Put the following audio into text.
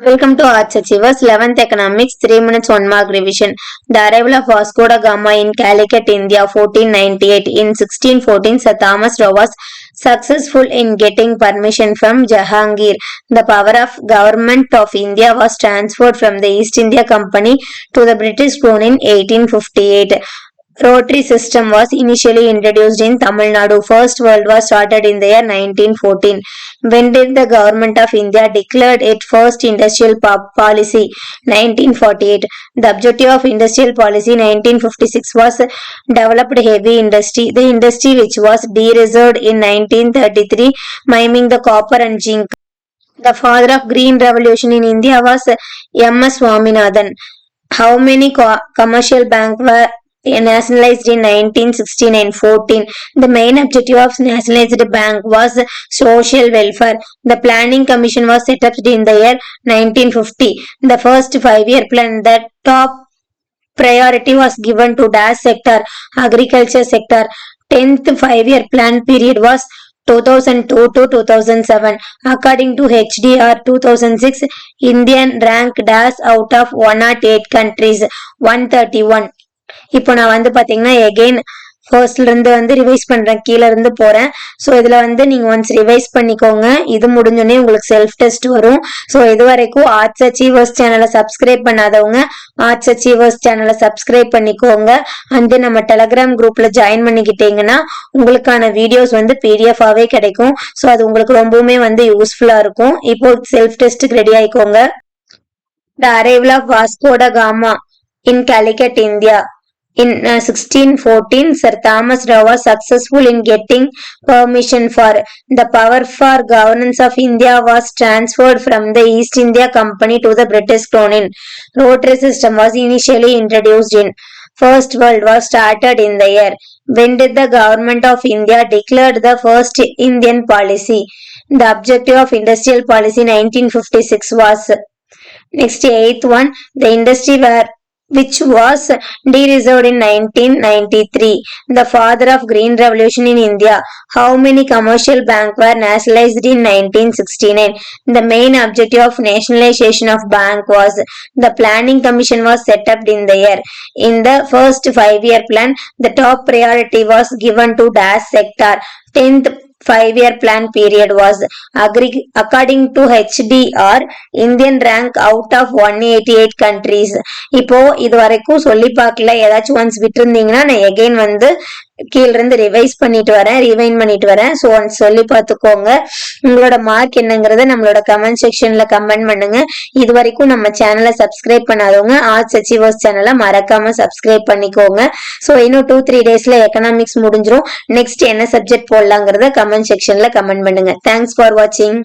Welcome to Arts Achievers 11th Economics 3 minutes 1 mark revision. The arrival of Vasco da Gama in Calicut, India 1498. In 1614, Sir Thomas was successful in getting permission from Jahangir. The power of government of India was transferred from the East India Company to the British Crown in 1858. Rotary system was initially introduced in Tamil Nadu. First World War started in the year 1914. When did the government of India declared its first industrial policy? 1948. The objective of industrial policy 1956 was developed heavy industry. The industry which was de-reserved in 1933, miming the copper and zinc. The father of green revolution in India was M.S. Swaminathan. How many co- commercial banks were nationalized in 1969-14. The main objective of nationalized bank was social welfare. The planning commission was set up in the year 1950. The first five-year plan, the top priority was given to dash sector, agriculture sector. 10th five-year plan period was 2002 to 2007. According to HDR 2006, Indian ranked dash out of 108 countries, 131. இப்போ நான் வந்து பாத்தீங்கன்னா again ஃபர்ஸ்ட்ல இருந்து வந்து revise பண்றேன். கீழே இருந்து போறேன். ஸோ இதுல வந்து நீங்க ஒன்ஸ் ரிவைஸ் பண்ணிக்கோங்க. இது முடிஞ்சோடனே உங்களுக்கு செல்ஃப் டெஸ்ட் வரும். ஸோ இது வரைக்கும் ஆர்ட்ஸ் அச்சீவர்ஸ் சேனலை சப்ஸ்கிரைப் பண்ணாதவங்க ஆர்ட்ஸ் அச்சீவர்ஸ் சேனலை சப்ஸ்கிரைப் பண்ணிக்கோங்க. அண்ட் நம்ம டெலகிராம் குரூப்ல ஜாயின் பண்ணிக்கிட்டீங்கன்னா உங்களுக்கான வீடியோஸ் வந்து பிடிஎஃபாகவே கிடைக்கும். ஸோ அது உங்களுக்கு ரொம்பவுமே வந்து யூஸ்ஃபுல்லா இருக்கும். இப்போ செல்ஃப் டெஸ்ட்டுக்கு ready ஆயிக்கோங்க. The arrival of Vasco da Gama in Calicut India In uh, 1614, Sir Thomas Roe was successful in getting permission for the power for governance of India was transferred from the East India Company to the British Crown. In rotary system was initially introduced in First World War started in the year. When did the government of India declared the first Indian policy? The objective of industrial policy 1956 was Next, eighth one, the industry were which was de-reserved in 1993. The father of Green Revolution in India. How many commercial banks were nationalized in 1969? The main objective of nationalization of bank was the planning commission was set up in the year. In the first five-year plan, the top priority was given to dash sector. 10th five-year plan period was agri- according to HDR Indian rank out of 188 countries இப்போ இது வரைக்கும் சொல்லி பார்க்கல ஏதாச்சும் once விட்டுருந்தீங்கன்னா நான் again வந்து கீழிருந்து revise பண்ணிட்டு வரேன் ரிவைன் பண்ணிட்டு வரேன். ஸோ ஒன்ஸ் சொல்லி பார்த்துக்கோங்க. உங்களோட மார்க் என்னங்கிறத நம்மளோட கமெண்ட் செக்ஷன்ல கமெண்ட் பண்ணுங்க. இது வரைக்கும் நம்ம சேனலை சப்ஸ்கிரைப் பண்ணாதவங்க ஆர்ட்ஸ் அச்சீவர்ஸ் சேனலை மறக்காம சப்ஸ்கிரைப் பண்ணிக்கோங்க. ஸோ இன்னும் டூ த்ரீ டேஸ்ல எக்கனாமிக்ஸ் முடிஞ்சிரும். நெக்ஸ்ட் என்ன சப்ஜெக்ட் போடலாங்கிறத கமெண்ட் செக்ஷன்ல கமெண்ட் பண்ணுங்க. தேங்க்ஸ் ஃபார் வாட்சிங்